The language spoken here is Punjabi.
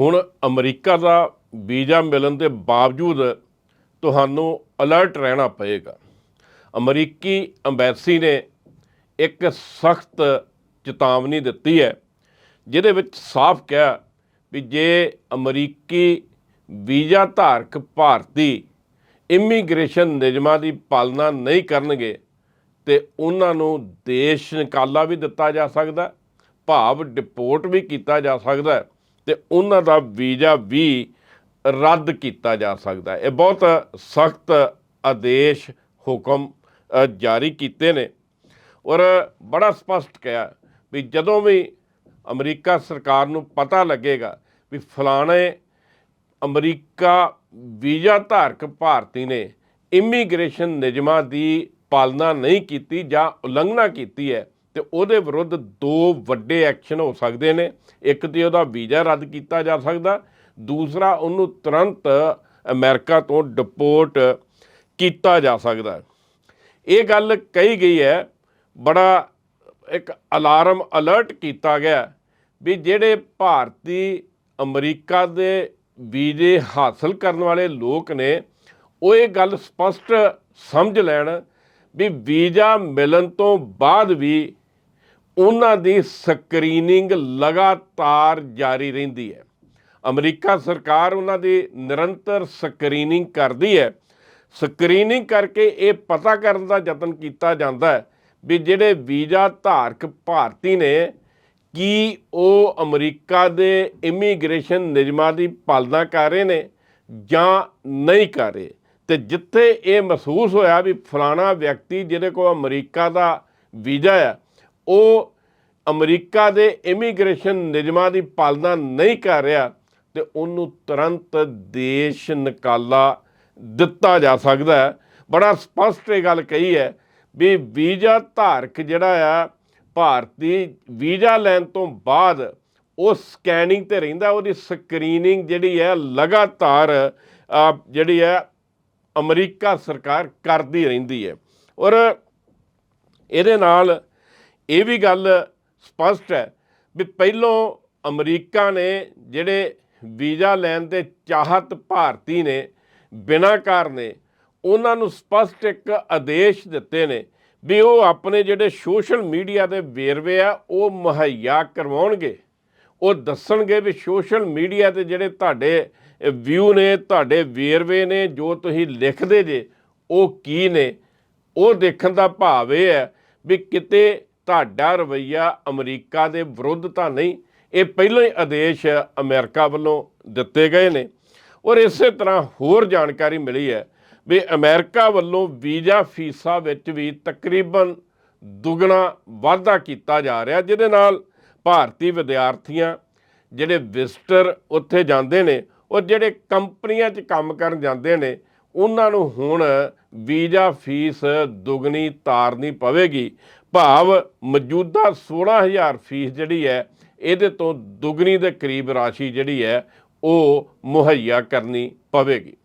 ਹੁਣ ਅਮਰੀਕਾ ਦਾ ਵੀਜ਼ਾ ਮਿਲਣ ਦੇ ਬਾਵਜੂਦ ਤੁਹਾਨੂੰ ਅਲਰਟ ਰਹਿਣਾ ਪਏਗਾ। ਅਮਰੀਕੀ ਅੰਬੈਸੀ ਨੇ ਇੱਕ ਸਖਤ ਚੇਤਾਵਨੀ ਦਿੱਤੀ ਹੈ, ਜਿਹਦੇ ਵਿੱਚ ਸਾਫ਼ ਕਿਹਾ ਵੀ ਜੇ ਅਮਰੀਕੀ ਵੀਜ਼ਾ ਧਾਰਕ ਭਾਰਤੀ ਇਮੀਗ੍ਰੇਸ਼ਨ ਨਿਯਮਾਂ ਦੀ ਪਾਲਣਾ ਨਹੀਂ ਕਰਨਗੇ, ਤੇ ਉਹਨਾਂ ਨੂੰ ਦੇਸ਼ ਨਿਕਾਲਾ ਵੀ ਦਿੱਤਾ ਜਾ ਸਕਦਾ, ਭਾਵ ਡਿਪੋਰਟ ਵੀ ਕੀਤਾ ਜਾ ਸਕਦਾ ਤੇ ਉਹਨਾਂ ਦਾ ਵੀਜ਼ਾ ਵੀ ਰੱਦ ਕੀਤਾ ਜਾ ਸਕਦਾ ਹੈ। ਇਹ ਬਹੁਤ ਸਖਤ ਆਦੇਸ਼ ਹੁਕਮ ਜਾਰੀ ਕੀਤੇ ਨੇ ਔਰ ਬੜਾ ਸਪਸ਼ਟ ਕਿਹਾ ਵੀ ਜਦੋਂ ਵੀ ਅਮਰੀਕਾ ਸਰਕਾਰ ਨੂੰ ਪਤਾ ਲੱਗੇਗਾ ਵੀ ਫਲਾਣੇ ਅਮਰੀਕਾ ਵੀਜ਼ਾ ਧਾਰਕ ਭਾਰਤੀ ਨੇ ਇਮੀਗ੍ਰੇਸ਼ਨ ਨਿਯਮਾਂ ਦੀ ਪਾਲਣਾ ਨਹੀਂ ਕੀਤੀ ਜਾਂ ਉਲੰਘਣਾ ਕੀਤੀ ਹੈ ਤੇ ਉਹਦੇ ਵਿਰੁੱਧ ਦੋ ਵੱਡੇ ਐਕਸ਼ਨ ਹੋ ਸਕਦੇ ਨੇ। ਇੱਕ ਤੇ ਉਹਦਾ ਵੀਜ਼ਾ ਰੱਦ ਕੀਤਾ ਜਾ ਸਕਦਾ, ਦੂਸਰਾ ਉਹਨੂੰ ਤੁਰੰਤ ਅਮਰੀਕਾ ਤੋਂ ਡਿਪੋਰਟ ਕੀਤਾ ਜਾ ਸਕਦਾ। ਇਹ ਗੱਲ ਕਹੀ ਗਈ ਹੈ, ਬੜਾ ਇੱਕ ਅਲਾਰਮ ਅਲਰਟ ਕੀਤਾ ਗਿਆ ਵੀ ਜਿਹੜੇ ਭਾਰਤੀ ਅਮਰੀਕਾ ਦੇ ਵੀਜ਼ੇ ਹਾਸਲ ਕਰਨ ਵਾਲੇ ਲੋਕ ਨੇ, ਉਹ ਇਹ ਗੱਲ ਸਪਸ਼ਟ ਸਮਝ ਲੈਣ ਵੀ ਵੀਜ਼ਾ ਮਿਲਣ ਤੋਂ ਬਾਅਦ ਵੀ ਉਹਨਾਂ ਦੀ ਸਕਰੀਨਿੰਗ ਲਗਾਤਾਰ ਜਾਰੀ ਰਹਿੰਦੀ ਹੈ। ਅਮਰੀਕਾ ਸਰਕਾਰ ਉਹਨਾਂ ਦੀ ਨਿਰੰਤਰ ਸਕਰੀਨਿੰਗ ਕਰਦੀ ਹੈ। ਸਕਰੀਨਿੰਗ ਕਰਕੇ ਇਹ ਪਤਾ ਕਰਨ ਦਾ ਯਤਨ ਕੀਤਾ ਜਾਂਦਾ ਹੈ ਵੀ ਜਿਹੜੇ ਵੀਜ਼ਾ ਧਾਰਕ ਭਾਰਤੀ ਨੇ, ਕੀ ਉਹ ਅਮਰੀਕਾ ਦੇ ਇਮੀਗ੍ਰੇਸ਼ਨ ਨਿਯਮਾਂ ਦੀ ਪਾਲਣਾ ਕਰ ਰਹੇ ਨੇ ਜਾਂ ਨਹੀਂ ਕਰ ਰਹੇ। ਤੇ ਜਿੱਥੇ ਇਹ ਮਹਿਸੂਸ ਹੋਇਆ ਵੀ ਫਲਾਣਾ ਵਿਅਕਤੀ, ਜਿਹਦੇ ਕੋਲ ਅਮਰੀਕਾ ਦਾ ਵੀਜ਼ਾ ਆ ਉਹ ਅਮਰੀਕਾ ਦੇ ਇਮੀਗ੍ਰੇਸ਼ਨ ਨਿਯਮਾਂ ਦੀ ਪਾਲਣਾ ਨਹੀਂ ਕਰ ਰਿਹਾ ਤੇ ਉਹਨੂੰ ਤੁਰੰਤ ਦੇਸ਼ ਨਿਕਾਲਾ ਦਿੱਤਾ ਜਾ ਸਕਦਾ ਹੈ। ਬੜਾ ਸਪਸ਼ਟ ਇਹ ਗੱਲ ਕਹੀ ਹੈ ਵੀ ਵੀਜ਼ਾ ਧਾਰਕ ਜਿਹੜਾ ਆ, ਭਾਰਤੀ ਵੀਜ਼ਾ ਲੈਣ ਤੋਂ ਬਾਅਦ ਉਹ ਸਕੈਨਿੰਗ ਤੇ ਰਹਿੰਦਾ, ਉਹਦੀ ਸਕਰੀਨਿੰਗ ਜਿਹੜੀ ਹੈ ਲਗਾਤਾਰ ਜਿਹੜੀ ਹੈ ਅਮਰੀਕਾ ਸਰਕਾਰ ਕਰਦੀ ਰਹਿੰਦੀ ਹੈ। ਔਰ ਇਹਦੇ ਨਾਲ ਇਹ ਵੀ ਗੱਲ ਸਪਸ਼ਟ ਹੈ ਵੀ ਪਹਿਲੋਂ ਅਮਰੀਕਾ ਨੇ ਜਿਹੜੇ ਵੀਜ਼ਾ ਲੈਣ ਦੇ ਚਾਹਤ ਭਾਰਤੀ ਨੇ ਬਿਨਾਕਾਰ ਨੇ, ਉਹਨਾਂ ਨੂੰ ਸਪਸ਼ਟ ਇੱਕ ਆਦੇਸ਼ ਦਿੱਤੇ ਨੇ ਵੀ ਉਹ ਆਪਣੇ ਜਿਹੜੇ ਸੋਸ਼ਲ ਮੀਡੀਆ ਦੇ ਵੇਰਵੇ ਆ, ਉਹ ਮੁਹੱਈਆ ਕਰਵਾਉਣਗੇ। ਉਹ ਦੱਸਣਗੇ ਵੀ ਸੋਸ਼ਲ ਮੀਡੀਆ ਤੇ ਜਿਹੜੇ ਤੁਹਾਡੇ ਵਿਊ ਨੇ, ਤੁਹਾਡੇ ਵੇਰਵੇ ਨੇ, ਜੋ ਤੁਸੀਂ ਲਿਖਦੇ ਜੇ, ਉਹ ਕੀ ਨੇ। ਉਹ ਦੇਖਣ ਦਾ ਭਾਵ ਇਹ ਹੈ ਵੀ ਕਿਤੇ ਤੁਹਾਡਾ ਰਵਈਆ ਅਮਰੀਕਾ ਦੇ ਵਿਰੁੱਧ ਤਾਂ ਨਹੀਂ, ਇਹ ਪਹਿਲਾਂ ਹੀ ਆਦੇਸ਼ ਅਮਰੀਕਾ ਵੱਲੋਂ ਦਿੱਤੇ ਗਏ ਨੇ। ਔਰ ਇਸੇ ਤਰ੍ਹਾਂ ਹੋਰ ਜਾਣਕਾਰੀ ਮਿਲੀ ਹੈ ਵੀ ਅਮਰੀਕਾ ਵੱਲੋਂ ਵੀਜ਼ਾ ਫੀਸਾਂ ਵਿੱਚ ਵੀ ਤਕਰੀਬਨ ਦੁੱਗਣਾ ਵਾਧਾ ਕੀਤਾ ਜਾ ਰਿਹਾ, ਜਿਹਦੇ ਨਾਲ ਭਾਰਤੀ ਵਿਦਿਆਰਥੀਆਂ ਜਿਹੜੇ ਵਿਜ਼ਟਰ ਉੱਥੇ ਜਾਂਦੇ ਨੇ, ਔਰ ਜਿਹੜੇ ਕੰਪਨੀਆਂ 'ਚ ਕੰਮ ਕਰਨ ਜਾਂਦੇ ਨੇ, ਉਹਨਾਂ ਨੂੰ ਹੁਣ ਵੀਜ਼ਾ ਫੀਸ ਦੁੱਗਣੀ ਤਾਰਨੀ ਪਵੇਗੀ। ਭਾਵ ਮੌਜੂਦਾ 16000 ਫੀਸ ਜਿਹੜੀ ਹੈ, ਇਹਦੇ ਤੋਂ ਦੁੱਗਣੀ ਦੇ ਕਰੀਬ ਰਾਸ਼ੀ ਜਿਹੜੀ ਹੈ, ਉਹ ਮੁਹੱਈਆ ਕਰਨੀ ਪਵੇਗੀ।